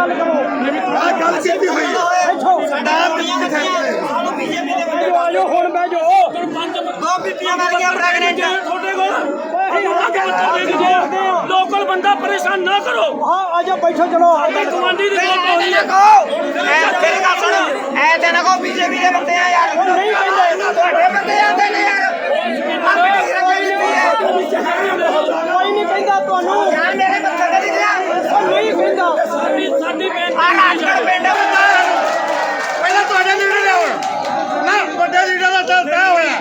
ਗੱਲ ਕਰੋ। ਆ ਗੱਲ ਸਿੱਧੀ ਹੋਈ ਹੈ ਇੱਥੋਂ ਸਰਦਾਰ ਜੀ ਕਿੱਥੇ ਨੇ ਆਜੋ ਆਜੋ ਹੁਣ ਬਹਿ ਜਾਓ। ਦੋ ਬੀਬੀਆਂ ਮਰ ਗਈਆਂ ਪ੍ਰੈਗਨੈਂਟ ਤੁਹਾਡੇ ਕੋਲ ਆ ਗੱਲ ਆ। ਲੋਕਲ ਬੰਦਾ ਪਰੇਸ਼ਾਨ ਨਾ ਕਰੋ। ਹਾਂ ਆਜੋ ਬੈਠੋ ਚਲੋ। ਤੇ ਗਵਾਂਢੀ ਦੀ ਗੱਲ ਹੋਈ ਹੈ ਐ ਤੇਰੀ ਗੱਲ ਸੁਣ। ਐ ਤੇ ਨਾ ਕਹੋ ਬੀਜੇਪੀ ਦੇ ਬੰਦੇ ਆ ਯਾਰ। ਨਹੀਂ ਕਹਿੰਦੇ ਤੁਹਾਡੇ ਬੰਦੇ ਆਂਦੇ ਨੇ ਯਾਰ। ਕੋਈ ਨਹੀਂ ਕਹਿੰਦਾ ਤੁਹਾਨੂੰ। ਯਾਰ ਮੇਰੇ ਬੱਚੇ ਦੇ ਨਹੀਂ ਗਿਆ ਉਹ ਨਹੀਂ ਕਹਿੰਦਾ ਸਾਡੀ ਸਾਡੀ ਆ ਬੇਨਤੀ ਰਾਜਗੜ ਪਿੰਡ ਪਹਿਲਾਂ ਤੁਹਾਡੇ ਲੀਡਰ ਲਿਆਓ ਨਾ ਵੱਡੇ ਲੀਡਰ ਦਾ ਤਾਂ ਤੈਅ ਹੋਇਆ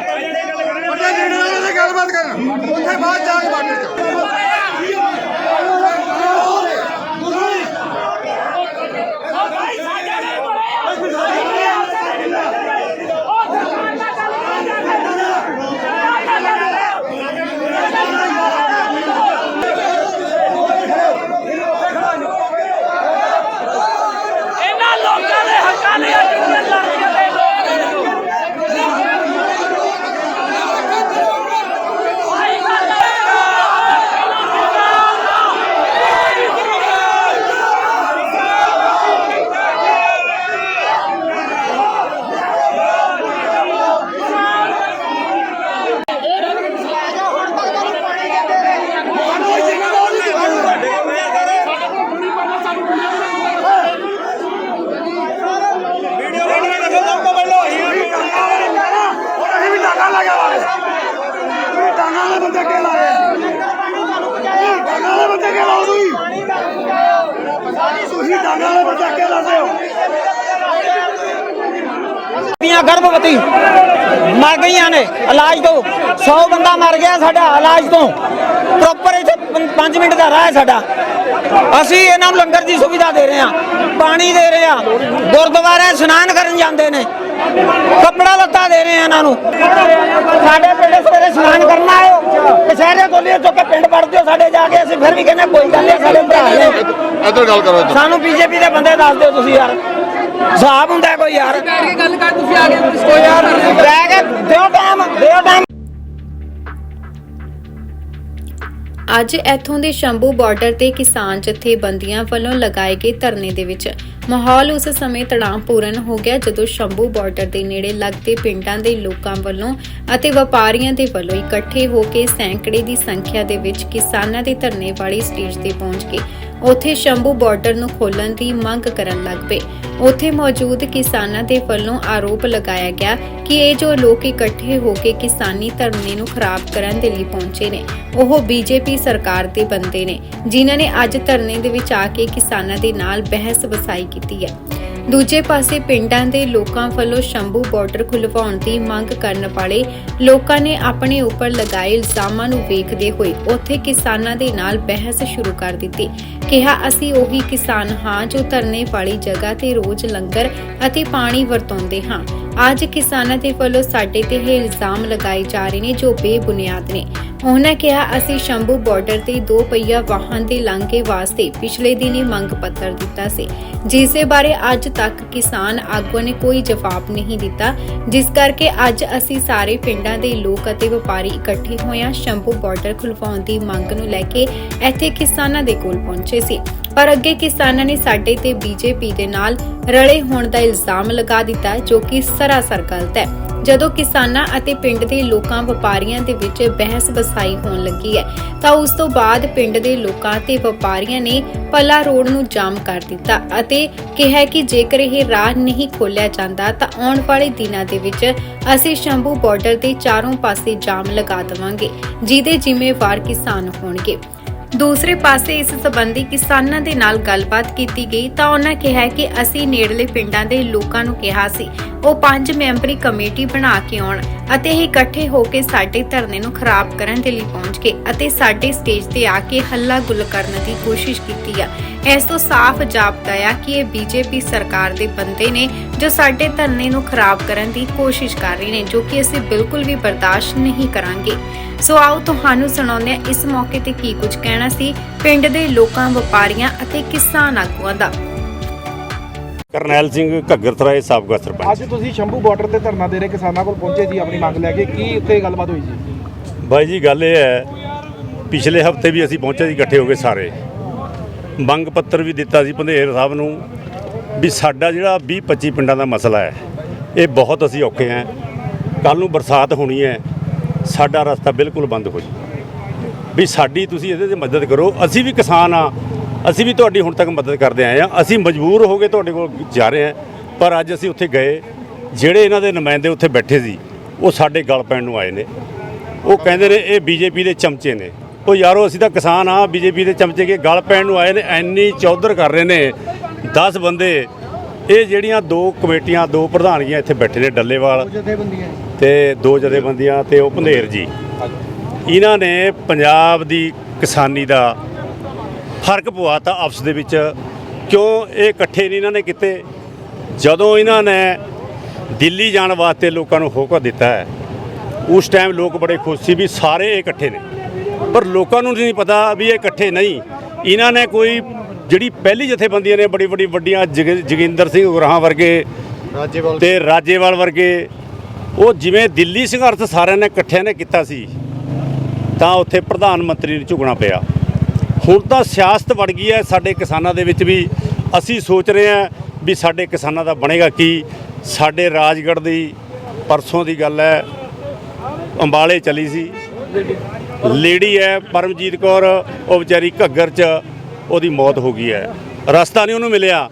ਵੱਡੇ ਲੀਡਰ ਨਾਲ ਤੇ ਗੱਲਬਾਤ ਕਰਨ ਉੱਥੇ ਬਾਅਦ ਜਾ ਕੇ ਬਾਟੇ ਚ ਇਹਨਾਂ ਲੋਕਾਂ ਦੇ ਹੱਕਾਂ ਲਈ ਅੱਜ ਜਿਹੜੇ ਲੜਕੇ ਦੇ ਲੋਕ ਹੁਣ ਅਸੀਂ ਵੀ ਡਾਂਗਾ ਲਗਾ ਵਾਲੇ ਤੁਸੀਂ ਡਾਂਗਾ ਵਾਲੇ ਬੰਦੇ ਕੇ ਲਾਏ ਤੁਸੀਂ ਡਾਂਗਾ ਵਾਲੇ ਬੰਦੇ ਕੇ ਲਾਓ ਤੁਸੀਂ ਤੁਸੀਂ ਡਾਂਗਾ ਵਾਲੇ ਬੰਦੇ ਹੋ ਬੀਆਂ ਗਰਭਵਤੀ ਮਰ ਗਈਆਂ ਨੇ, ਇਲਾਜ ਤੋਂ। 100 ਬੰਦਾ ਮਰ ਗਿਆ ਸਾਡਾ ਇਲਾਜ ਤੋਂ। ਪ੍ਰੋਪਰ ਇੱਥੇ 5 ਮਿੰਟ ਦਾ ਰਾਹ ਹੈ ਸਾਡਾ। ਅਸੀਂ ਇਹਨਾਂ ਨੂੰ ਲੰਗਰ ਦੀ ਸੁਵਿਧਾ ਦੇ ਰਹੇ ਹਾਂ, ਪਾਣੀ ਦੇ ਰਹੇ ਹਾਂ। ਗੁਰਦੁਆਰੇ ਇਸ਼ਨਾਨ ਕਰਨ ਜਾਂਦੇ ਨੇ। ਕੱਪੜਾ ਲੱਤਾ ਦੇ ਰਹੇ ਹਾਂ ਇਹਨਾਂ ਨੂੰ। ਸਾਡੇ ਪਿੰਡ ਸਵੇਰੇ ਇਸ਼ਨਾਨ ਕਰਨ ਆਇਓ ਕਸ਼ਹਿਰੇ ਗੋਲੀਏ ਚੁੱਕ ਕੇ ਪਿੰਡ ਵੜ ਦਿਓ ਸਾਡੇ ਜਾ ਕੇ। ਅਸੀਂ ਫਿਰ ਵੀ ਕਹਿੰਦੇ ਕੋਈ ਗੱਲ ਨਹੀਂ ਸਾਡੇ ਭਰਾ ਨੇ। ਇੱਧਰ ਗੱਲ ਕਰੋ ਸਾਨੂੰ ਬੀਜੇਪੀ ਦੇ ਬੰਦੇ ਦੱਸ ਦਿਓ ਤੁਸੀਂ ਯਾਰ। ਹਿਸਾਬ ਹੁੰਦਾ ਕੋਈ ਯਾਰ। ਬੈਠ ਕੇ ਗੱਲ ਕਰ ਤੁਸੀਂ ਆ ਗਏ ਕੋ ਯਾਰ ਅੱਜ ਇੱਥੋਂ ਦੇ ਸ਼ੰਭੂ ਬਾਰਡਰ ਤੇ ਕਿਸਾਨ ਜਥੇਬੰਦੀਆਂ ਵੱਲੋਂ ਲਗਾਏ ਗਏ ਧਰਨੇ ਦੇ ਵਿੱਚ ਮਾਹੌਲ ਉਸ ਸਮੇਂ ਤਣਾਅਪੂਰਨ ਹੋ ਗਿਆ ਜਦੋਂ ਸ਼ੰਭੂ ਬਾਰਡਰ ਦੇ ਨੇੜੇ ਲੱਗਦੇ ਪਿੰਡਾਂ ਦੇ ਲੋਕਾਂ ਵੱਲੋਂ ਅਤੇ ਵਪਾਰੀਆਂ ਦੇ ਵੱਲੋਂ ਇਕੱਠੇ ਹੋ ਕੇ ਸੈਂਕੜੇ ਦੀ ਸੰਖਿਆ ਦੇ ਵਿੱਚ ਕਿਸਾਨਾਂ ਦੇ ਧਰਨੇ ਵਾਲੀ ਸਟੇਜ ਤੇ ਪਹੁੰਚ ਕੇ ਉੱਥੇ ਸ਼ੰਭੂ ਬਾਰਡਰ ਨੂੰ ਖੋਲਣ ਦੀ ਮੰਗ ਕਰਨ ਲੱਗ ਪਏ। ਉੱਥੇ ਮੌਜੂਦ ਕਿਸਾਨਾਂ ਦੇ ਵੱਲੋਂ ਆਰੋਪ ਲਗਾਇਆ ਗਿਆ ਕਿ ਇਹ ਜੋ ਲੋਕ ਇਕੱਠੇ ਹੋ ਕੇ ਕਿਸਾਨੀ ਧਰਨੇ ਨੂੰ ਖਰਾਬ ਕਰਨ ਦੇ ਲਈ ਪਹੁੰਚੇ ਨੇ, ਉਹ ਬੀਜੇਪੀ ਸਰਕਾਰ ਦੇ ਬੰਦੇ ਨੇ, ਜਿਨ੍ਹਾਂ ਨੇ ਅੱਜ ਧਰਨੇ ਦੇ ਵਿੱਚ ਆ ਕੇ ਕਿਸਾਨਾਂ ਦੇ ਨਾਲ ਬਹਿਸ ਵਸਾਈ ਕੀਤੀ ਹੈ। ਦੂਜੇ ਪਾਸੇ ਪਿੰਡਾਂ ਦੇ ਲੋਕਾਂ ਵੱਲੋਂ ਸ਼ੰਭੂ ਬਾਰਡਰ ਖੁਲਵਾਉਣ ਦੀ ਮੰਗ ਕਰਨ ਵਾਲੇ ਲੋਕਾਂ ਨੇ ਆਪਣੇ ਉੱਪਰ ਲਗਾਏ ਇਲਜ਼ਾਮਾਂ ਨੂੰ ਵੇਖਦੇ ਹੋਏ ਉੱਥੇ ਕਿਸਾਨਾਂ ਦੇ ਨਾਲ ਬਹਿਸ ਸ਼ੁਰੂ ਕਰ ਦਿੱਤੀ। ਕਿਹਾ, ਅਸੀਂ ਉਹੀ ਕਿਸਾਨ ਹਾਂ ਜੋ ਧਰਨੇ ਵਾਲੀ ਜਗ੍ਹਾ ਤੇ ਰੋਜ਼ ਲੰਗਰ ਅਤੇ ਪਾਣੀ ਵਰਤਾਉਂਦੇ ਹਾਂ। ਅੱਜ ਕਿਸਾਨਾਂ ਦੇ ਵੱਲੋਂ ਸਾਡੇ ਤੇ ਇਹ ਇਲਜ਼ਾਮ ਲਗਾਏ ਜਾ ਰਹੇ ਨੇ ਜੋ ਬੇਬੁਨਿਆਦ ਨੇ। ਉਹਨਾਂ ਕਿਹਾ, ਅਸੀਂ ਸ਼ੰਭੂ ਬਾਰਡਰ ਤੇ ਦੋ ਪਹੀਆ ਵਾਹਨ ਦੇ ਲਾਂਘੇ ਵਾਸਤੇ ਪਿਛਲੇ ਦਿਨੀ ਮੰਗ ਪੱਤਰ ਦਿੱਤਾ ਸੀ। ਜਿਸ ਦੇ ਬਾਰੇ ਅੱਜ ਤੱਕ ਕਿਸਾਨ ਆਗੂਆਂ ਨੇ ਕੋਈ ਜਵਾਬ ਨਹੀਂ ਦਿੱਤਾ। ਜਿਸ ਕਰਕੇ ਅੱਜ ਅਸੀਂ ਸਾਰੇ ਪਿੰਡਾਂ ਦੇ ਲੋਕ ਅਤੇ ਵਪਾਰੀ ਇਕੱਠੇ ਹੋਏ ਹਾਂ ਸ਼ੰਭੂ ਬਾਰਡਰ ਖੁਲਵਾਉਣ ਦੀ ਮੰਗ ਨੂੰ ਲੈ ਕੇ ਇੱਥੇ ਕਿਸਾਨਾਂ ਦੇ ਕੋਲ ਪਹੁੰਚੇ ਸੀ। ਪਰ ਅੱਗੇ ਕਿਸਾਨਾਂ ਨੇ ਸਾਡੇ ਤੇ ਬੀਜੇਪੀ ਦੇ ਨਾਲ ਰਲੇ ਹੋਣ ਦਾ ਇਲਜ਼ਾਮ ਲਗਾ ਦਿੱਤਾ, ਜੋ ਕਿ ਸਰਾਸਰ ਗਲਤ ਹੈ। ਜਦੋਂ ਕਿਸਾਨਾਂ ਅਤੇ ਪਿੰਡ ਦੇ ਲੋਕਾਂ ਵਪਾਰੀਆਂ ਦੇ ਵਿੱਚ ਬਹਿਸ ਵਸਾਈ ਹੋਣ ਲੱਗੀ ਹੈ, ਤਾਂ ਉਸ ਤੋਂ ਬਾਅਦ ਪਿੰਡ ਦੇ ਲੋਕਾਂ ਤੇ ਵਪਾਰੀਆਂ ਨੇ ਪੱਲਾ ਰੋਡ ਨੂੰ ਜਾਮ ਕਰ ਦਿੱਤਾ ਅਤੇ ਕਿਹਾ ਕਿ ਜੇਕਰ ਇਹ ਰਾਹ ਨਹੀਂ ਖੋਲਿਆ ਜਾਂਦਾ, ਤਾਂ ਆਉਣ ਵਾਲੇ ਦਿਨਾਂ ਦੇ ਵਿੱਚ ਅਸੀਂ ਸ਼ੰਭੂ ਬਾਰਡਰ ਦੇ ਚਾਰੋਂ ਪਾਸੇ ਜਾਮ ਲਗਾ ਦੇਵਾਂਗੇ, ਜਿਹਦੇ ਜ਼ਿੰਮੇਵਾਰ ਕਿਸਾਨ ਹੋਣਗੇ। ਦੂਸਰੇ ਪਾਸੇ ਇਸ ਸੰਬੰਧੀ ਕਿਸਾਨਾਂ ਦੇ ਨਾਲ ਗੱਲਬਾਤ ਕੀਤੀ ਗਈ ਤਾਂ ਉਹਨਾਂ ਕਿਹਾ ਕਿ ਅਸੀਂ ਨੇੜਲੇ ਪਿੰਡਾਂ ਦੇ ਲੋਕਾਂ ਨੂੰ ਕਿਹਾ ਸੀ ਉਹ ਪੰਜ ਮੈਂਬਰੀ ਕਮੇਟੀ ਬਣਾ ਕੇ ਆਉਣ ਅਤੇ ਇਹ ਇਕੱਠੇ ਹੋ ਕੇ ਸਾਡੇ ਧਰਨੇ ਨੂੰ ਖਰਾਬ ਕਰਨ ਦੇ ਲਈ ਪਹੁੰਚ ਗਏ ਅਤੇ ਸਾਡੇ ਸਟੇਜ ਤੇ ਆ ਕੇ ਹੱਲਾ ਗੁੱਲ ਕਰਨ ਦੀ ਕੋਸ਼ਿਸ਼ ਕੀਤੀ ਆ। ਇਸ ਤੋਂ ਸਾਫ਼ ਜਾਪਦਾ ਆ ਕਿ ਇਹ ਬੀਜੇਪੀ ਸਰਕਾਰ ਦੇ ਬੰਦੇ ਨੇ ਜੋ ਸਾਡੇ ਧਰਨੇ ਨੂੰ ਖਰਾਬ ਕਰਨ ਦੀ ਕੋਸ਼ਿਸ਼ ਕਰ ਰਹੇ ਨੇ, ਜੋ ਕਿ ਅਸੀਂ ਬਿਲਕੁਲ ਵੀ ਬਰਦਾਸ਼ਤ ਨਹੀਂ ਕਰਾਂਗੇ। ਸੋ ਆਓ ਤੁਹਾਨੂੰ ਸੁਣਾਉਂਦੇ ਹਾਂ ਇਸ ਮੌਕੇ ਤੇ ਕੀ ਕੁਝ ਕਹਿਣਾ ਸੀ ਪਿੰਡ ਦੇ ਲੋਕਾਂ, ਵਪਾਰੀਆਂ ਅਤੇ ਕਿਸਾਨ ਆਗੂਆਂ ਦਾ। ਕਰਨੈਲ ਸਿੰਘ ਘੱਗਰ ਥਰਾਏ ਸਾਬਕਾ ਸਰਪੰਚ। ਅੱਜ ਤੁਸੀਂ ਸ਼ੰਭੂ ਬਾਰਡਰ ਤੇ ਧਰਨਾ ਦੇ ਰਹੇ ਕਿਸਾਨਾਂ ਕੋਲ ਪਹੁੰਚੇ ਜੀ ਆਪਣੀ ਮੰਗ ਲੈ ਕੇ। ਕੀ ਉੱਥੇ ਗੱਲਬਾਤ ਹੋਈ ਜੀ? ਬਾਈ ਜੀ ਗੱਲ ਇਹ ਹੈ ਪਿਛਲੇ ਹਫ਼ਤੇ ਵੀ ਅਸੀਂ ਪਹੁੰਚੇ ਸੀ ਇਕੱਠੇ ਹੋ ਕੇ ਸਾਰੇ। ਮੰਗ ਪੱਤਰ ਵੀ ਦਿੱਤਾ ਸੀ ਪੰਧੇਰ ਸਾਹਿਬ ਨੂੰ ਵੀ ਸਾਡਾ ਜਿਹੜਾ 20 25 ਪਿੰਡਾਂ ਦਾ ਮਸਲਾ ਹੈ ਇਹ ਬਹੁਤ ਅਸੀਂ ਔਖੇ ਹਾਂ। ਕੱਲ ਨੂੰ ਬਰਸਾਤ ਹੋਣੀ ਹੈ ਸਾਡਾ ਰਸਤਾ ਬਿਲਕੁਲ ਬੰਦ ਹੋ ਜੀ ਵੀ ਸਾਡੀ ਤੁਸੀਂ ਇਹਦੇ 'ਤੇ ਮਦਦ ਕਰੋ ਅਸੀਂ ਵੀ ਕਿਸਾਨ ਆ ਅਸੀਂ ਵੀ ਤੁਹਾਡੀ ਹੁਣ ਤੱਕ ਮਦਦ ਕਰਦੇ ਆਏ ਆ ਅਸੀਂ ਮਜਬੂਰ ਹੋ ਕੇ ਤੁਹਾਡੇ ਕੋਲ ਜਾ ਰਹੇ ਹਾਂ ਪਰ ਅੱਜ ਅਸੀਂ ਉੱਥੇ ਗਏ। ਜਿਹੜੇ ਇਹਨਾਂ ਦੇ ਨੁਮਾਇੰਦੇ ਉੱਥੇ ਬੈਠੇ ਸੀ ਉਹ ਸਾਡੇ ਗਲ ਪੈਣ ਨੂੰ ਆਏ ਨੇ। ਉਹ ਕਹਿੰਦੇ ਨੇ ਇਹ ਬੀਜੇਪੀ ਦੇ ਚਮਚੇ ਨੇ। ਉਹ ਯਾਰੋ ਅਸੀਂ ਤਾਂ ਕਿਸਾਨ ਆ ਬੀਜੇਪੀ ਦੇ ਚਮਚੇ ਕੇ ਗਲ ਪੈਣ ਨੂੰ ਆਏ ਨੇ। ਐਨੀ ਚੌਧਰ ਕਰ ਰਹੇ ਨੇ। 10 ਬੰਦੇ ਇਹ ਜਿਹੜੀਆਂ ਦੋ ਕਮੇਟੀਆਂ ਦੋ ਪ੍ਰਧਾਨਗੀਆਂ ਇੱਥੇ ਬੈਠੇ ਨੇ ਡੱਲੇਵਾਲ ਤੇ ਦੋ ਜਥੇਬੰਦੀਆਂ ਤੇ ਉਹ ਪੰਧੇਰ ਜੀ। ਇਹਨਾਂ ਨੇ ਪੰਜਾਬ ਦੀ ਕਿਸਾਨੀ ਦਾ ਫ਼ਰਕ ਪਵਾਤਾ ਆਪਸ ਦੇ ਵਿੱਚ। ਕਿਉਂ ਇਹ ਇਕੱਠੇ ਨਹੀਂ ਇਹਨਾਂ ਨੇ ਕੀਤੇ? ਜਦੋਂ ਇਹਨਾਂ ਨੇ ਦਿੱਲੀ ਜਾਣ ਵਾਸਤੇ ਲੋਕਾਂ ਨੂੰ ਹੋਕਾ ਦਿੱਤਾ ਹੈ ਉਸ ਟਾਈਮ ਲੋਕ ਬੜੇ ਖੁਸ਼ ਸੀ ਵੀ ਸਾਰੇ ਇਹ ਇਕੱਠੇ ਨੇ। ਪਰ ਲੋਕਾਂ ਨੂੰ ਨਹੀਂ ਪਤਾ ਵੀ ਇਹ ਇਕੱਠੇ ਨਹੀਂ। ਇਹਨਾਂ ਨੇ ਕੋਈ ਜਿਹੜੀ ਪਹਿਲੀ ਜਥੇਬੰਦੀਆਂ ਨੇ ਬੜੀ ਬੜੀ ਵੱਡੀਆਂ ਜਗ- ਜੋਗਿੰਦਰ ਸਿੰਘ ਉਗਰਾਹਾਂ ਵਰਗੇ ਤੇ ਰਾਜੇਵਾਲ ਵਰਗੇ ਉਹ ਜਿਵੇਂ ਦਿੱਲੀ ਸੰਘਰਸ਼ ਸਾਰਿਆਂ ਨੇ ਇਕੱਠਿਆਂ ਨੇ ਕੀਤਾ ਸੀ ਤਾਂ ਉੱਥੇ ਪ੍ਰਧਾਨ ਮੰਤਰੀ ਨੂੰ ਝੁਕਣਾ ਪਿਆ। ਹੁਣ ਤਾਂ ਸਿਆਸਤ ਵੜ ਗਈ ਹੈ ਸਾਡੇ ਕਿਸਾਨਾਂ ਦੇ ਵਿੱਚ ਵੀ। ਅਸੀਂ ਸੋਚ ਰਹੇ ਹਾਂ ਵੀ ਸਾਡੇ ਕਿਸਾਨਾਂ ਦਾ ਬਣੇਗਾ ਕੀ। ਸਾਡੇ ਰਾਜਗੜ੍ਹ ਦੀ ਪਰਸੋਂ ਦੀ ਗੱਲ ਹੈ, ਅੰਬਾਲੇ ਚਲੀ ਸੀ। ਲੇਡੀ ਹੈ, ਪਰਮਜੀਤ ਕੌਰ, ਉਹ ਵਿਚਾਰੀ ਘੱਗਰ 'ਚ ਉਹਦੀ ਮੌਤ ਹੋ ਗਈ ਹੈ। ਰਸਤਾ ਨਹੀਂ ਉਹਨੂੰ ਮਿਲਿਆ।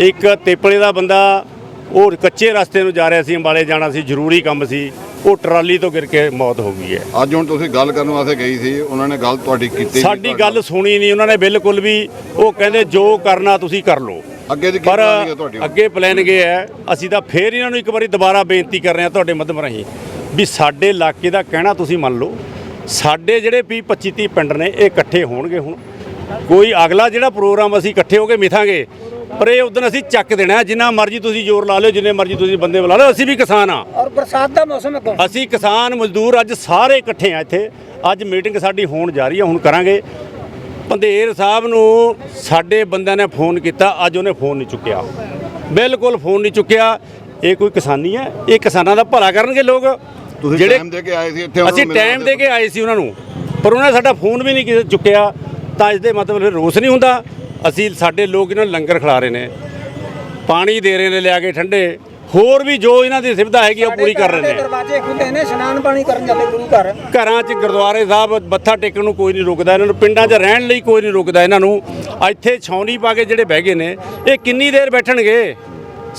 ਇੱਕ ਤੇਪਲੇ ਦਾ ਬੰਦਾ, ਉਹ ਕੱਚੇ ਰਸਤੇ ਨੂੰ ਜਾ ਰਿਹਾ ਸੀ, ਅੰਬਾਲੇ ਜਾਣਾ ਸੀ, ਜ਼ਰੂਰੀ ਕੰਮ ਸੀ। ਉਹ ਟਰਾਲੀ ਤੋਂ ਗਿਰ ਕੇ ਮੌਤ ਹੋ ਗਈ ਹੈ। ਅੱਜ ਹੁਣ ਤੁਸੀਂ ਗੱਲ ਕਰਨ ਵਾਸਤੇ ਗਈ ਸੀ ਉਹਨਾਂ ਨੇ ਗੱਲ ਤੁਹਾਡੀ ਕੀਤੀ ਨਹੀਂ ਸਾਡੀ ਗੱਲ ਸੁਣੀ ਨਹੀਂ ਉਹਨਾਂ ਨੇ ਬਿਲਕੁਲ ਵੀ ਉਹ ਕਹਿੰਦੇ ਜੋ ਕਰਨਾ ਤੁਸੀਂ ਕਰ ਲਓ। ਅੱਗੇ ਦੀ ਕੀ ਪਰ ਹੈ ਤੁਹਾਡੀ? ਅੱਗੇ ਪਲਾਨ ਇਹ ਹੈ ਅਸੀਂ ਤਾਂ ਫੇਰ ਇਹਨਾਂ ਨੂੰ ਇੱਕ ਵਾਰੀ ਦੁਬਾਰਾ ਬੇਨਤੀ ਕਰ ਰਹੇ ਹਾਂ ਤੁਹਾਡੇ ਮਾਧਿਅਮ ਰਾਹੀਂ ਵੀ ਸਾਡੇ ਇਲਾਕੇ ਦਾ ਕਹਿਣਾ ਤੁਸੀਂ ਮੰਨ ਲਓ। ਸਾਡੇ ਜਿਹੜੇ ਵੀ 25 30 ਪਿੰਡ ਨੇ ਇਹ ਇਕੱਠੇ ਹੋਣਗੇ ਹੁਣ। ਕੋਈ ਅਗਲਾ ਜਿਹੜਾ ਪ੍ਰੋਗਰਾਮ ਅਸੀਂ ਇਕੱਠੇ ਹੋ ਕੇ ਮਿਥਾਂਗੇ ਪਰ ਇਹ ਉਦੋਂ ਅਸੀਂ ਚੱਕ ਦੇਣਾ। ਜਿੰਨਾ ਮਰਜ਼ੀ ਤੁਸੀਂ ਜ਼ੋਰ ਲਾ ਲਿਓ ਜਿੰਨੇ ਮਰਜ਼ੀ ਤੁਸੀਂ ਬੰਦੇ ਬੁਲਾ ਲਿਓ ਅਸੀਂ ਵੀ ਕਿਸਾਨ ਆ ਔਰ ਬਰਸਾਤ ਦਾ ਮੌਸਮ ਹੈ ਅਸੀਂ ਕਿਸਾਨ ਮਜ਼ਦੂਰ ਅੱਜ ਸਾਰੇ ਇਕੱਠੇ ਆ ਇੱਥੇ। ਅੱਜ ਮੀਟਿੰਗ ਸਾਡੀ ਹੋਣ ਜਾ ਰਹੀ ਹੈ ਹੁਣ ਕਰਾਂਗੇ। ਪੰਧੇਰ ਸਾਹਿਬ ਨੂੰ ਸਾਡੇ ਬੰਦਿਆਂ ਨੇ ਫੋਨ ਕੀਤਾ ਅੱਜ ਉਹਨੇ ਫੋਨ ਨਹੀਂ ਚੁੱਕਿਆ। ਬਿਲਕੁਲ ਫੋਨ ਨਹੀਂ ਚੁੱਕਿਆ। ਇਹ ਕੋਈ ਕਿਸਾਨੀ ਹੈ? ਇਹ ਕਿਸਾਨਾਂ ਦਾ ਭਲਾ ਕਰਨਗੇ ਲੋਕ। ਤੁਸੀਂ ਟਾਈਮ ਦੇ ਕੇ ਆਏ ਸੀ ਇੱਥੇ ਅਸੀਂ ਟਾਈਮ ਦੇ ਕੇ ਆਏ ਸੀ ਉਹਨਾਂ ਨੂੰ। ਪਰ ਉਹਨਾਂ ਨੇ ਸਾਡਾ ਫੋਨ ਵੀ ਨਹੀਂ ਕਿਸੇ ਚੁੱਕਿਆ। ਤਾਂ ਇਸ ਦੇ ਮਤਲਬ ਫਿਰ ਰੋਸ ਨਹੀਂ ਹੁੰਦਾ। ਅਸੀਂ ਸਾਡੇ ਲੋਕ ਇਹਨਾਂ ਨੂੰ ਲੰਗਰ ਖਿਲਾ ਰਹੇ ਨੇ ਪਾਣੀ ਦੇ ਰਹੇ ਨੇ ਲਿਆ ਕੇ ਠੰਡੇ। ਹੋਰ ਵੀ ਜੋ ਇਹਨਾਂ ਦੀ ਸੁਵਿਧਾ ਹੈਗੀ ਉਹ ਪੂਰੀ ਕਰ ਰਹੇ ਨੇ। ਦਰਵਾਜ਼ੇ ਖੁੱਲੇ ਨੇ ਇਸ਼ਨਾਨ ਪਾਣੀ ਕਰਨ ਜਾਂਦੇ ਗੁਰੂ ਘਰ। ਘਰਾਂ 'ਚ ਗੁਰਦੁਆਰੇ ਸਾਹਿਬ ਮੱਥਾ ਟੇਕਣ ਨੂੰ ਕੋਈ ਨਹੀਂ ਰੁਕਦਾ ਇਹਨਾਂ ਨੂੰ ਪਿੰਡਾਂ 'ਚ ਰਹਿਣ ਲਈ ਕੋਈ ਨਹੀਂ ਰੁਕਦਾ ਇਹਨਾਂ ਨੂੰ ਇੱਥੇ ਛਾਉਣੀ ਪਾ ਕੇ ਜਿਹੜੇ ਬਹਿ ਗਏ ਨੇ ਇਹ ਕਿੰਨੀ ਦੇਰ ਬੈਠਣਗੇ?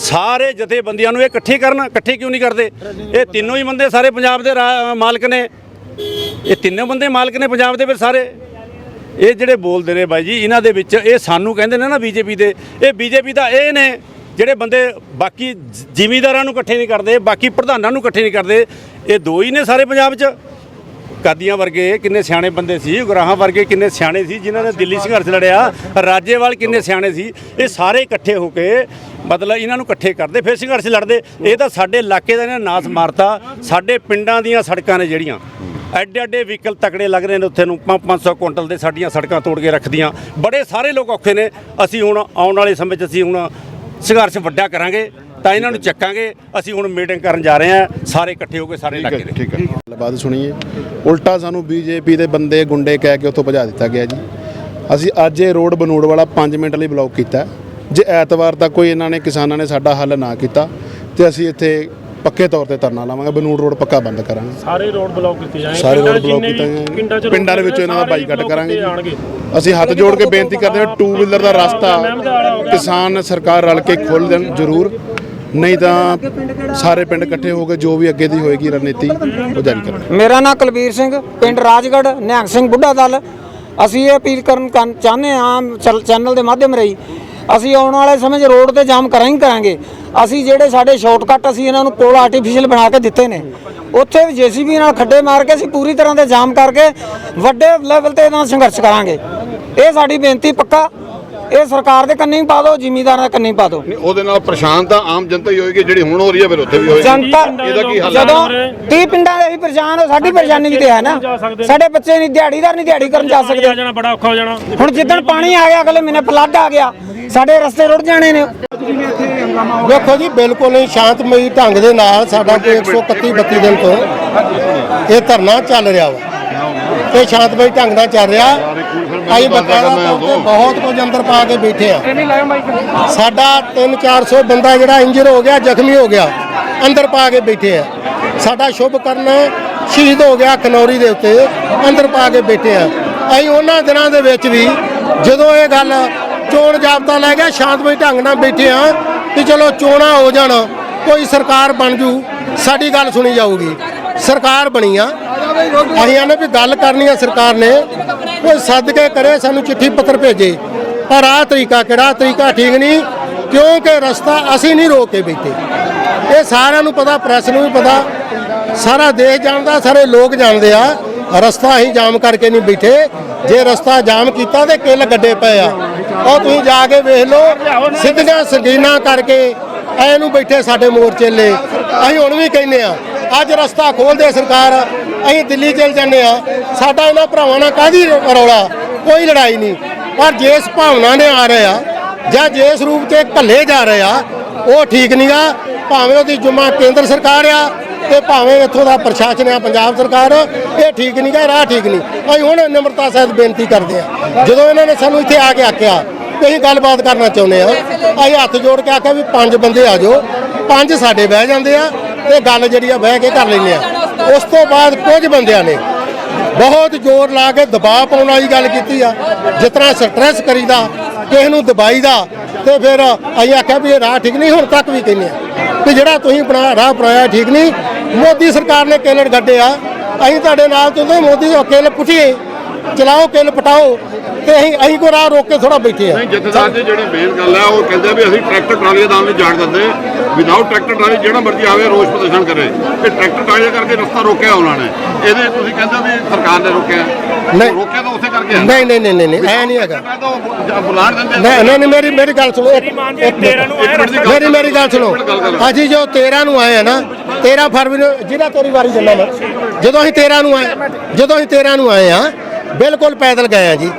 ਸਾਰੇ ਜਥੇਬੰਦੀਆਂ ਨੂੰ ਇਹ ਇਕੱਠੇ ਕਰਨ ਇਕੱਠੇ ਕਿਉਂ ਨਹੀਂ ਕਰਦੇ? ਇਹ ਤਿੰਨੋਂ ਹੀ ਬੰਦੇ ਸਾਰੇ ਪੰਜਾਬ ਦੇ ਮਾਲਕ ਨੇ। ਇਹ ਤਿੰਨੋਂ ਬੰਦੇ ਮਾਲਕ ਨੇ ਪੰਜਾਬ ਦੇ ਵਿੱਚ ਸਾਰੇ। ਇਹ ਜਿਹੜੇ ਬੋਲਦੇ ਨੇ ਬਾਈ ਜੀ ਇਹਨਾਂ ਦੇ ਵਿੱਚ ਇਹ ਸਾਨੂੰ ਕਹਿੰਦੇ ਨੇ ਨਾ ਬੀਜੇਪੀ ਦੇ ਇਹ ਬੀਜੇਪੀ ਦਾ ਇਹ ਨੇ ਜਿਹੜੇ ਬੰਦੇ ਬਾਕੀ ਜ਼ਿਮੀਂਦਾਰਾਂ ਨੂੰ ਇਕੱਠੇ ਨਹੀਂ ਕਰਦੇ ਬਾਕੀ ਪ੍ਰਧਾਨਾਂ ਨੂੰ ਇਕੱਠੇ ਨਹੀਂ ਕਰਦੇ ਇਹ ਦੋ ਹੀ ਨੇ ਸਾਰੇ ਪੰਜਾਬ 'ਚ। ਕਾਦੀਆਂ ਵਰਗੇ ਕਿੰਨੇ ਸਿਆਣੇ ਬੰਦੇ ਸੀ ਗੁਰਾਹਾਂ ਵਰਗੇ ਕਿੰਨੇ ਸਿਆਣੇ ਸੀ ਜਿਨ੍ਹਾਂ ਨੇ ਦਿੱਲੀ ਸੰਘਰਸ਼ ਲੜਿਆ ਰਾਜੇਵਾਲ ਕਿੰਨੇ ਸਿਆਣੇ ਸੀ ਇਹ ਸਾਰੇ ਇਕੱਠੇ ਹੋ ਕੇ ਮਤਲਬ ਇਹਨਾਂ ਨੂੰ ਇਕੱਠੇ ਕਰਦੇ ਫਿਰ ਸੰਘਰਸ਼ ਲੜਦੇ। ਇਹ ਤਾਂ ਸਾਡੇ ਇਲਾਕੇ ਦਾ ਇਹਨਾਂ ਨੇ ਨਾਸ ਮਾਰਤਾ ਸਾਡੇ ਪਿੰਡਾਂ ਦੀਆਂ ਸੜਕਾਂ ਨੇ ਜਿਹੜੀਆਂ। ਐਡੇ ਐਡੇ ਵਹੀਕਲ ਤਕੜੇ ਲੱਗ ਰਹੇ ਨੇ ਉੱਥੇ ਨੂੰ 500 ਕੁਇੰਟਲ ਦੇ ਸਾਡੀਆਂ ਸੜਕਾਂ ਤੋੜ ਕੇ ਰੱਖਦੀਆਂ। ਬੜੇ ਸਾਰੇ ਲੋਕ ਔਖੇ ਨੇ। ਅਸੀਂ ਹੁਣ ਆਉਣ ਵਾਲੇ ਸਮੇਂ 'ਚ ਅਸੀਂ ਹੁਣ ਸੰਘਰਸ਼ ਵੱਡਾ ਕਰਾਂਗੇ ਤਾਂ ਇਹਨਾਂ ਨੂੰ ਚੱਕਾਂਗੇ। ਅਸੀਂ ਹੁਣ ਮੀਟਿੰਗ ਕਰਨ ਜਾ ਰਹੇ ਹਾਂ। ਸਾਰੇ ਇਕੱਠੇ ਹੋ ਕੇ ਸਾਰੇ ਇਲਾਕੇ ਦੇ ਠੀਕ ਹੈ। ਗੱਲਬਾਤ ਸੁਣੀਏ। ਉਲਟਾ ਸਾਨੂੰ ਬੀਜੇਪੀ ਦੇ ਬੰਦੇ ਗੁੰਡੇ ਕਹਿ ਕੇ ਉੱਥੋਂ ਭਜਾ ਦਿੱਤਾ ਗਿਆ ਜੀ। ਅਸੀਂ ਅੱਜ ਇਹ ਰੋਡ ਬਨੂੜ ਵਾਲਾ 5 ਮਿੰਟ ਲਈ ਬਲੌਕ ਕੀਤਾ। ਜੇ ਐਤਵਾਰ ਤੱਕ ਕੋਈ ਇਹਨਾਂ ਨੇ ਕਿਸਾਨਾਂ ਨੇ ਸਾਡਾ ਹੱਲ ਨਾ ਕੀਤਾ ਤੇ ਅਸੀਂ ਇੱਥੇ ਪੱਕੇ ਤੌਰ ਤੇ ਧਰਨਾ ਲਾਵਾਂਗੇ ਬਨੂੜ ਰੋਡ ਪੱਕਾ ਬੰਦ ਕਰਾਂਗੇ। ਸਾਰੇ ਰੋਡ ਬਲੌਕ ਕੀਤੇ ਜਾਣਗੇ ਸਾਰੇ ਪਿੰਡਾਂ ਰੋਡ ਬਲੌਕ ਕੀਤੇ ਜਾਣਗੇ। ਪਿੰਡਾਂ ਦੇ ਵਿੱਚੋਂ ਇਹਨਾਂ ਦਾ ਬਾਈਕਾਟ ਕਰਾਂਗੇ। ਅਸੀਂ ਹੱਥ ਜੋੜ ਕੇ ਬੇਨਤੀ ਕਰਦੇ ਹਾਂ ਟੂ ਵੀਲਰ ਦਾ ਰਸਤਾ ਕਿਸਾਨ ਸਰਕਾਰ ਰਲ ਕੇ ਖੋਲ੍ਹ ਦੇਣ ਜ਼ਰੂਰ। ਨਹੀਂ ਤਾਂ ਸਾਰੇ ਪਿੰਡ ਇਕੱਠੇ ਹੋ ਕੇ ਜੋ ਵੀ ਅੱਗੇ ਦੀ ਹੋਏਗੀ ਰਣਨੀਤੀ ਉਹ ਜਾਰੀ ਕਰਾਂਗੇ। ਮੇਰਾ ਨਾਮ ਕੁਲਬੀਰ ਸਿੰਘ ਪਿੰਡ ਰਾਜਗੜ੍ਹ ਨਿਹੰਗ ਸਿੰਘ ਬੁੱਢਾ ਦਲ। ਅਸੀਂ ਇਹ ਅਪੀਲ ਕਰਨ ਚਾਹੁੰਦੇ ਹਾਂ ਚਲ- ਚੈਨਲ ਦੇ ਮਾਧਿਅਮ ਰਾਹੀਂ ਅਸੀਂ ਆਉਣ ਵਾਲੇ ਸਮੇਂ 'ਚ ਰੋਡ ਤੇ ਜਾਮ ਕਰਾਂ ਹੀ ਕਰਾਂਗੇ। ਅਸੀਂ ਜਿਹੜੇ ਸਾਡੇ ਸ਼ਾਰਟਕਟ ਅਸੀਂ ਇਹਨਾਂ ਨੂੰ ਕੋਲ ਆਰਟੀਫੀਸ਼ੀਅਲ ਬਣਾ ਕੇ ਦਿੱਤੇ ਨੇ, ਉੱਥੇ ਵੀ ਜੀਸੀਬੀ ਨਾਲ ਖੱਡੇ ਮਾਰ ਕੇ ਅਸੀਂ ਪੂਰੀ ਤਰ੍ਹਾਂ ਦੇ ਜਾਮ ਕਰਕੇ ਵੱਡੇ ਲੈਵਲ ਤੇ ਇਹਨਾਂ ਸੰਘਰਸ਼ ਕਰਾਂਗੇ। ਇਹ ਸਾਡੀ ਬੇਨਤੀ ਪੱਕਾ ਇਹ ਸਰਕਾਰ ਦੇ ਕੰਨੀ ਪਾ ਦਿਓ ਜ਼ਿਮੀਂਦਾਰਾਂ ਦੇ ਕੰਨੀ ਪਾ ਦਿਓ। ਨਹੀਂ ਉਹਦੇ ਨਾਲ ਪਰੇਸ਼ਾਨ ਤਾਂ ਆਮ ਜਨਤਾ ਹੀ ਹੋਏਗੀ ਜਿਹੜੀ ਹੁਣ ਹੋ ਰਹੀ ਹੈ ਫਿਰ ਉੱਥੇ ਵੀ ਹੋਏਗੀ। ਜਨਤਾ ਇਹਦਾ ਕੀ ਹੱਲ ਹੈ ਜਦੋਂ 30 ਪਿੰਡਾਂ ਦੇ ਅਸੀਂ ਪਰੇਸ਼ਾਨ ਹੋ ਸਾਡੀ ਪਰੇਸ਼ਾਨੀ ਵੀ ਤੇ ਹੈ ਨਾ। ਸਾਡੇ ਬੱਚੇ ਨਹੀਂ ਦਿਹਾੜੀਦਾਰ ਨਹੀਂ ਦਿਹਾੜੀ ਕਰਨ ਜਾ ਸਕਦੇ। ਆ ਜਾਣਾ ਬੜਾ ਔਖਾ ਹੋ ਜਾਣਾ। ਹੁਣ ਜਿੱਦਣ ਪਾਣੀ ਆ ਗਿਆ ਅਗਲੇ ਮਹੀਨੇ ਫਲੱਡ ਆ ਗਿਆ ਸਾਡੇ ਰਸਤੇ ਰੁੜ ਜਾਣੇ ਨੇ। ਦੇਖੋ ਜੀ ਬਿਲਕੁਲ ਹੀ ਸ਼ਾਂਤਮਈ ਢੰਗ ਦੇ ਨਾਲ ਸਾਡਾ ਕੋਈ 131 32 ਦਿਨ ਤੋਂ ਇਹ ਧਰਨਾ ਚੱਲ ਰਿਹਾ ਵਾ। ਇਹ ਸ਼ਾਂਤਮਈ ਢੰਗ ਨਾਲ ਚੱਲ ਰਿਹਾ। ਅਸੀਂ ਬਕਾਇਦਾ ਤੌਰ ਤੇ ਬਹੁਤ ਕੁਝ ਅੰਦਰ ਪਾ ਕੇ ਬੈਠੇ ਆ। ਸਾਡਾ 3-400 ਬੰਦਾ ਜਿਹੜਾ ਇੰਜਰ ਹੋ ਗਿਆ ਜ਼ਖਮੀ ਹੋ ਗਿਆ ਅੰਦਰ ਪਾ ਕੇ ਬੈਠੇ ਆ। ਸਾਡਾ ਸ਼ੁਭ ਕਰਨ ਸ਼ਹੀਦ ਹੋ ਗਿਆ ਖਨੌਰੀ ਦੇ ਉੱਤੇ ਅੰਦਰ ਪਾ ਕੇ ਬੈਠੇ ਆ। ਅਸੀਂ ਉਹਨਾਂ ਦਿਨਾਂ ਦੇ ਵਿੱਚ ਵੀ ਜਦੋਂ ਇਹ ਗੱਲ ਚੋਣ ਜਾਬਤਾ ਲੈ ਗਿਆ ਸ਼ਾਂਤਮਈ ਢੰਗ ਨਾਲ ਬੈਠੇ ਆ ਕਿ ਚਲੋ ਚੋਣਾਂ ਹੋ ਜਾਣ ਕੋਈ ਸਰਕਾਰ ਬਣ ਜੂ ਸਾਡੀ ਗੱਲ ਸੁਣੀ ਜਾਊਗੀ। ਸਰਕਾਰ ਬਣੀ ਆ। ਅਸੀਂ ਆਨੇ ਵੀ ਗੱਲ ਕਰਨੀ ਆ ਸਰਕਾਰ ਨੇ। ਕੋਈ ਸੱਦ ਕੇ ਕਰੇ, ਸਾਨੂੰ ਚਿੱਠੀ ਪੱਤਰ ਭੇਜੇ। ਪਰ ਆਹ ਤਰੀਕਾ ਕਿਹੜਾ? ਤਰੀਕਾ ਠੀਕ ਨਹੀਂ, ਕਿਉਂਕਿ ਰਸਤਾ ਅਸੀਂ ਨਹੀਂ ਰੋਕ ਕੇ ਬੈਠੇ। ਇਹ ਸਾਰਿਆਂ ਨੂੰ ਪਤਾ, ਪ੍ਰੈਸ ਨੂੰ ਵੀ ਪਤਾ। ਸਾਰਾ ਦੇਸ਼ ਜਾਣਦਾ, ਸਾਰੇ ਲੋਕ ਜਾਣਦੇ ਆ। ਰਸਤਾ ਅਸੀਂ ਜਾਮ ਕਰਕੇ ਨਹੀਂ ਬੈਠੇ। ਜੇ ਰਸਤਾ ਜਾਮ ਕੀਤਾ ਤੇ ਕਿੱਲ ਗੱਡੇ ਪਏ ਆ। ਉਹ ਤੁਸੀਂ ਜਾ ਕੇ ਵੇਖ ਲਓ, ਸਿੱਧੀਆਂ ਸੰਗੀਨਾਂ ਕਰਕੇ ਐ ਨੂੰ ਬੈਠੇ ਸਾਡੇ ਮੋਰਚੇ ਮੋਰਚੇਲੇ ਅਸੀਂ ਹੁਣ ਵੀ ਕਹਿੰਦੇ ਆ, ਅੱਜ ਰਸਤਾ ਖੋਲਦੇ ਸਰਕਾਰ। ਅਸੀਂ ਦਿੱਲੀ ਚਲ ਜਾਂਦੇ ਆ ਸਾਡਾ ਇਹਨਾਂ ਭਰਾਵਾਂ ਨਾਲ ਕਾਹਦੀ ਰੌਲਾ? ਕੋਈ ਲੜਾਈ ਨਹੀਂ। ਪਰ ਜਿਸ ਭਾਵਨਾ ਨੇ ਆ ਰਹੇ ਆ, ਜਾਂ ਜਿਸ ਰੂਪ ਤੇ ਭੱਲੇ ਜਾ ਰਹੇ ਆ, ਉਹ ਠੀਕ ਨਹੀਂਗਾ ਭਾਵੇਂ ਉਹਦੀ ਜੁਮਾ ਕੇਂਦਰ ਸਰਕਾਰ ਆ, ਤੇ ਭਾਵੇਂ ਇੱਥੋਂ ਦਾ ਪ੍ਰਸ਼ਾਸਨ ਆ, ਪੰਜਾਬ ਸਰਕਾਰ, ਇਹ ਠੀਕ ਨਹੀਂ ਨਹੀਂਗਾ ਰਾਹ ਠੀਕ ਨਹੀਂ। ਅਸੀਂ ਹੁਣ ਨਿਮਰਤਾ ਸਹਿਤ ਬੇਨਤੀ ਕਰਦੇ ਆ ਜਦੋਂ ਇਹਨਾਂ ਨੇ ਸਾਨੂੰ ਇੱਥੇ ਆ ਕੇ ਆਖਿਆ ਕਿ ਅਸੀਂ ਗੱਲਬਾਤ ਕਰਨਾ ਚਾਹੁੰਦੇ ਆ ਅਸੀਂ ਹੱਥ ਜੋੜ ਕੇ ਆਖਿਆ ਵੀ ਪੰਜ ਬੰਦੇ ਆ ਜਾਓ, ਪੰਜ ਸਾਡੇ ਬਹਿ ਜਾਂਦੇ ਆ, ਤੇ ਗੱਲ ਜਿਹੜੀ ਆ ਬਹਿ ਕੇ ਕਰ ਲੈਂਦੇ ਆ। ਉਸ ਤੋਂ ਬਾਅਦ ਕੁਝ ਬੰਦਿਆਂ ਨੇ ਬਹੁਤ ਜ਼ੋਰ ਲਾ ਕੇ ਦਬਾਅ ਪਾਉਣ ਵਾਲੀ ਗੱਲ ਕੀਤੀ ਆ, ਜਿਸ ਤਰ੍ਹਾਂ ਸਟ੍ਰੈਸ ਕਰੀਦਾ, ਕਿਸੇ ਨੂੰ ਦਬਾਈ ਦਾ ਤੇ ਫਿਰ ਅਸੀਂ ਆਖਿਆ ਵੀ ਇਹ ਰਾਹ ਠੀਕ ਨਹੀਂ, ਹੁਣ ਤੱਕ ਵੀ ਕਹਿੰਦੇ ਆ ਕਿ ਜਿਹੜਾ ਤੁਸੀਂ ਬਣਾ ਰਾਹ ਬਣਾਇਆ ਠੀਕ ਨਹੀਂ, ਮੋਦੀ ਸਰਕਾਰ ਨੇ ਕੇਲੜ ਗੱਡੇ ਆ ਅਸੀਂ ਤੁਹਾਡੇ ਨਾਲ ਚਾਹੁੰਦੇ ਮੋਦੀ ਦੇ ਕੇਲ ਚਲਾਓ ਕੇਲ ਪਟਾਓ ਤੇ ਅਸੀਂ ਅਸੀਂ ਕੋ ਰਾਹ ਰੋਕ ਕੇ ਥੋੜਾ ਬੈਠੇ ਆ। ਜਥੇਦਾਰ ਜੀ ਜਿਹੜੀ ਮੇਨ ਗੱਲ ਹੈ ਉਹ ਕਹਿੰਦੇ ਵੀ ਅਸੀਂ ਟਰੈਕਟਰ ਟਰਾਲੀ ਦਾ ਨਹੀਂ ਜਾਣ ਦਿੰਦੇ ਵਿਦਆਊਟ ਟਰੈਕਟਰ ਟਰਾਲੀ ਜਿਹੜਾ ਮਰਜ਼ੀ ਆਵੇ ਰੋਸ ਪ੍ਰਦਰਸ਼ਨ ਕਰੇ। ਇਹ ਟਰੈਕਟਰ ਟਰਾਲੀ ਕਰਕੇ ਰਸਤਾ ਰੋਕਿਆ ਉਹਨਾਂ ਨੇ। ਇਹਦੇ ਤੁਸੀਂ ਕਹਿੰਦੇ ਵੀ ਸਰਕਾਰ ਨੇ ਰੋਕਿਆ। ਨਹੀਂ। ਰੋਕਿਆ ਤਾਂ ਉੱਥੇ ਕਰਕੇ ਆ। ਨਹੀਂ ਨਹੀਂ ਨਹੀਂ ਨਹੀਂ ਨਹੀਂ, ਐ ਨਹੀਂ ਹੈਗਾ। ਮੈਂ ਤਾਂ ਉਹ ਜ- ਬੁਲਾਣ ਦਿੰਦੇ ਨਹੀਂ ਨਹੀਂ ਨਹੀਂ, ਮੇਰੀ ਮੇਰੀ ਗੱਲ ਸੁਣੋ। ਮੇਰੀ ਮੇਰੀ ਗੱਲ ਸੁਣੋ। ਅਸੀਂ ਜੋ 13 ਨੂੰ ਆਏ ਆ ਨਾ 13 ਫਰਵਰੀ ਨੂੰ ਜਿਹਦਾ ਤੇਰੀ ਵਾਰੀ ਮੈਂ। ਜਦੋਂ ਅਸੀਂ 13 ਨੂੰ ਆਏ ਜਦੋਂ ਅਸੀਂ 13 ਨੂੰ ਆਏ ਆ ਬਿਲਕੁਲ ਪੈਦਲ ਗਏ ਆ ਜੀ।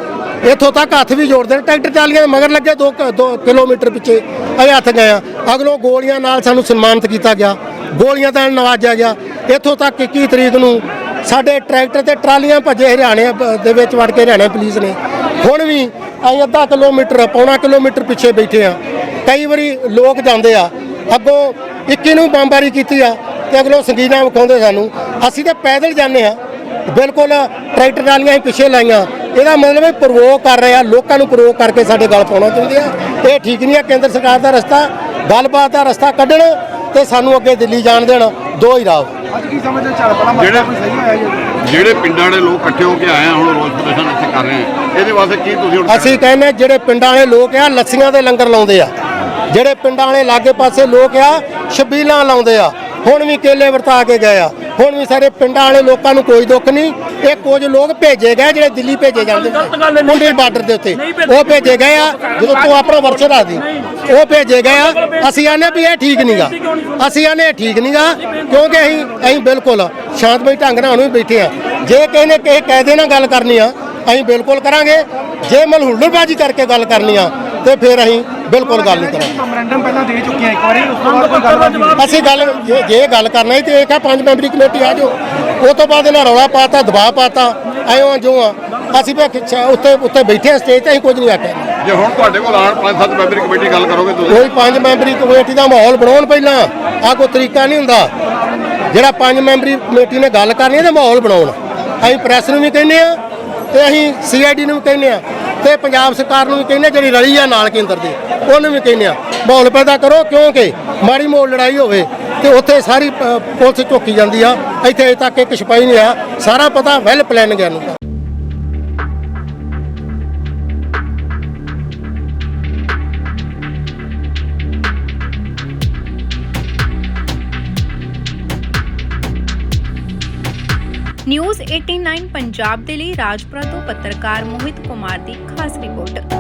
ਇੱਥੋਂ ਤੱਕ ਹੱਥ ਵੀ ਜੋੜਦੇ ਨੇ। ਟਰੈਕਟਰ ਚਾਲੀਆਂ ਦੇ ਮਗਰ ਲੱਗੇ 2 2 ਕਿਲੋਮੀਟਰ ਪਿੱਛੇ। ਅਸੀਂ ਹੱਥ ਗਏ ਆ। ਅਗਲੋਂ ਗੋਲੀਆਂ ਨਾਲ ਸਾਨੂੰ ਸਨਮਾਨਿਤ ਕੀਤਾ ਗਿਆ। ਗੋਲੀਆਂ ਨਾਲ ਨਵਾਜਿਆ ਗਿਆ। ਇੱਥੋਂ ਤੱਕ 21 ਤਰੀਕ ਨੂੰ ਸਾਡੇ ਟਰੈਕਟਰ ਤੇ ਟਰਾਲੀਆਂ ਭੱਜੇ ਹਰਿਆਣੇ ਦੇ ਵਿੱਚ ਵੜ ਕੇ ਹਰਿਆਣਾ ਪੁਲਿਸ ਨੇ। ਹੁਣ ਵੀ ਅਸੀਂ ਅੱਧਾ ਕਿਲੋਮੀਟਰ, ਪੌਣਾ ਕਿਲੋਮੀਟਰ ਪਿੱਛੇ ਬੈਠੇ ਆ। ਕਈ ਵਾਰੀ ਲੋਕ ਜਾਂਦੇ ਆ। ਅੱਗੋਂ 21 ਨੂੰ ਬੰਬਾਰੀ ਕੀਤੀ ਆ ਤੇ ਅਗਲੋਂ ਸੰਗੀਨਾ ਵਿਖਾਉਂਦੇ ਸਾਨੂੰ। ਅਸੀਂ ਤਾਂ ਪੈਦਲ ਜਾਂਦੇ ਆ। ਬਿਲਕੁਲ ਟਰੈਕਟਰ ਟਰਾਲੀਆਂ ਹੀ ਪਿੱਛੇ ਲਾਈਆਂ। ਇਹਦਾ ਮਤਲਬ ਇਹ ਪ੍ਰਵੋਕ ਕਰ ਰਹੇ ਆ ਲੋਕਾਂ ਨੂੰ ਪ੍ਰਵੋਕ ਕਰਕੇ ਸਾਡੇ ਗੱਲ ਪਾਉਣਾ ਚਾਹੁੰਦੇ ਆ। ਇਹ ਠੀਕ ਨਹੀਂ ਆ ਕੇਂਦਰ ਸਰਕਾਰ ਦਾ ਰਸਤਾ ਗੱਲਬਾਤ ਦਾ ਰਸਤਾ ਕੱਢਣ ਤੇ ਸਾਨੂੰ ਅੱਗੇ ਦਿੱਲੀ ਜਾਣ ਦੇਣ। ਦੋ ਹੀ ਰਾਹ। ਵਾ। ਅੱਜ ਕੀ ਸਮਝਦੇ ਚੱਲ ਪੜਾ ਮਸਲਾ ਕੋਈ ਸਹੀ ਹੋਇਆ ਜੀ? ਜਿਹੜੇ ਪਿੰਡਾਂ ਵਾਲੇ ਲੋਕ ਇਕੱਠੇ ਹੋ ਕੇ ਆਏ ਆ ਹੁਣ ਰੋਸ ਪ੍ਰਦਰਸ਼ਨ ਇੱਥੇ ਕਰ ਰਹੇ ਆ। ਇਹਦੇ ਵਾਸਤੇ ਕੀ ਤੁਸੀਂ ਹੁਣ ਅਸੀਂ ਕਹਿੰਦੇ ਜਿਹੜੇ ਪਿੰਡਾਂ ਵਾਲੇ ਲੋਕ ਆ ਲੱਸੀਆਂ ਦੇ ਲੰਗਰ ਲਾਉਂਦੇ ਆ। ਜਿਹੜੇ ਪਿੰਡਾਂ ਵਾਲੇ ਲਾਗੇ ਪਾਸੇ ਲੋਕ ਆ ਛਬੀਲਾਂ ਲਾਉਂਦੇ ਆ। ਹੁਣ ਵੀ ਕੇਲੇ ਵਰਤਾ ਕੇ ਗਏ ਆ। ਹੁਣ ਵੀ ਸਾਰੇ ਪਿੰਡਾਂ ਵਾਲੇ ਲੋਕਾਂ ਨੂੰ ਕੋਈ ਦੁੱਖ ਨਹੀਂ ਇਹ ਕੁਝ ਲੋਕ ਭੇਜੇ ਗਏ ਜਿਹੜੇ ਦਿੱਲੀ ਭੇਜੇ ਜਾਂਦੇ ਨੇ ਮੁੰਡੇ ਬਾਰਡਰ ਦੇ ਉੱਤੇ। ਉਹ ਭੇਜੇ ਗਏ ਆ ਜਦੋਂ ਤੂੰ ਆਪਣਾ ਵਰਸੇ ਰੱਖ ਦੀ। ਉਹ ਭੇਜੇ ਗਏ ਆ। ਅਸੀਂ ਆਨੇ ਵੀ ਇਹ ਠੀਕ ਨਹੀਂਗਾ ਅਸੀਂ ਆਨੇ ਠੀਕ ਨਹੀਂਗਾ ਕਿਉਂਕਿ ਅਸੀਂ ਅਸੀਂ ਬਿਲਕੁਲ ਸ਼ਾਂਤਮਈ ਢੰਗ ਨਾਲ ਵੀ ਬੈਠੇ ਆ। ਜੇ ਕਿਸੇ ਨੇ ਕਿਸੇ ਕਾਇਦੇ ਨਾਲ ਗੱਲ ਕਰਨੀ ਆ ਅਸੀਂ ਬਿਲਕੁਲ ਕਰਾਂਗੇ। ਜੇ ਮਲਹੁਲੜਬਾਜੀ ਕਰਕੇ ਗੱਲ ਕਰਨੀ ਆ ਤੇ ਫਿਰ ਅਸੀਂ ਬਿਲਕੁਲ ਗੱਲ ਨਹੀਂ ਕਰਾਂਗੇ। ਮੈਮੋਰੈਂਡਮ ਪਹਿਲਾਂ ਦੇ ਚੁੱਕੇ ਆ ਇੱਕ ਵਾਰੀ ਉਸ ਤੋਂ ਬਾਅਦ ਕੋਈ ਗੱਲਬਾਤ ਨਹੀਂ ਅਸੀਂ ਗੱਲ ਜੇ ਜੇ ਗੱਲ ਕਰਨਾ ਹੈ ਤੇ ਇਹ ਕਾ ਪੰਜ ਮੈਂਬਰੀ ਕਮੇਟੀ ਆ ਜਾਓ। ਉਹ ਤੋਂ ਬਾਅਦ ਇਹਨਾਂ ਰੌਲਾ ਪਾਤਾ ਦਬਾਅ ਪਾਤਾ ਐਂ ਜੋ ਆ। ਅਸੀਂ ਵੀ ਖਿੱਚਿਆ ਉੱਤੇ ਉੱਤੇ ਬੈਠੇ ਆ ਸਟੇਜ ਤੇ ਅਸੀਂ ਕੁਝ ਨਹੀਂ ਆਖਿਆ। ਜੇ ਹੁਣ ਤੁਹਾਡੇ ਕੋਲ ਆਣ ਪੰਜ ਸੱਤ ਮੈਂਬਰੀ ਕਮੇਟੀ ਗੱਲ ਕਰੋਗੇ ਤੁਸੀਂ? ਕੋਈ ਪੰਜ ਮੈਂਬਰੀ ਕਮੇਟੀ ਦਾ ਮਾਹੌਲ ਬਣਾਉਣ ਪਹਿਲਾਂ ਆ ਕੋਈ ਤਰੀਕਾ ਨਹੀਂ ਹੁੰਦਾ। ਜਿਹੜਾ ਪੰਜ ਮੈਂਬਰੀ ਕਮੇਟੀ ਨੇ ਗੱਲ ਕਰਨੀ ਹੈ ਤੇ ਮਾਹੌਲ ਬਣਾਉਣ। ਅਸੀਂ ਪ੍ਰੈਸ ਨੂੰ ਵੀ ਕਹਿੰਦੇ ਆ ਤੇ ਅਸੀਂ ਸੀਆਈਡੀ ਨੂੰ ਵੀ ਕਹਿੰਦੇ ਆ। ਤੇ ਪੰਜਾਬ ਸਰਕਾਰ ਨੂੰ ਵੀ ਕਹਿੰਦੇ ਜਿਹੜੀ ਰਲੀ ਆ ਨਾਲ ਕੇਂਦਰ ਦੇ, ਉਹਨੂੰ ਵੀ ਕਹਿੰਦੇ ਆ ਮਾਹੌਲ ਪੈਦਾ ਕਰੋ, ਕਿਉਂਕਿ ਮਾੜੀ ਮੋੜ ਲੜਾਈ ਹੋਵੇ ਤੇ ਉੱਥੇ ਸਾਰੀ ਪੁਲਿਸ ਝੋਕੀ ਜਾਂਦੀ ਆ, ਇੱਥੇ ਅਜੇ ਤੱਕ ਇੱਕ ਸਿਪਾਹੀ ਨਹੀਂ ਆ ਸਾਰਾ ਪਤਾ ਵੈਲ ਪਲੈਨਿੰਗ ਗਿਆ ਨੂੰ। ਨਿਊਜ਼ 89 ਪੰਜਾਬ ਦੇ ਲਈ ਰਾਜਪੁਰਾ ਤੋਂ ਪੱਤਰਕਾਰ ਮੋਹਿਤ ਕੁਮਾਰ ਦੀ ਖਾਸ ਰਿਪੋਰਟ।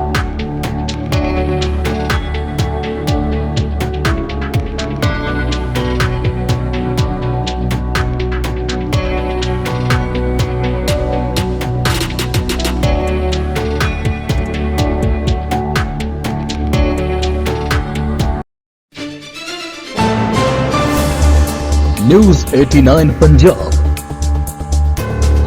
ਨਿਊਜ਼ 89 ਪੰਜਾਬ।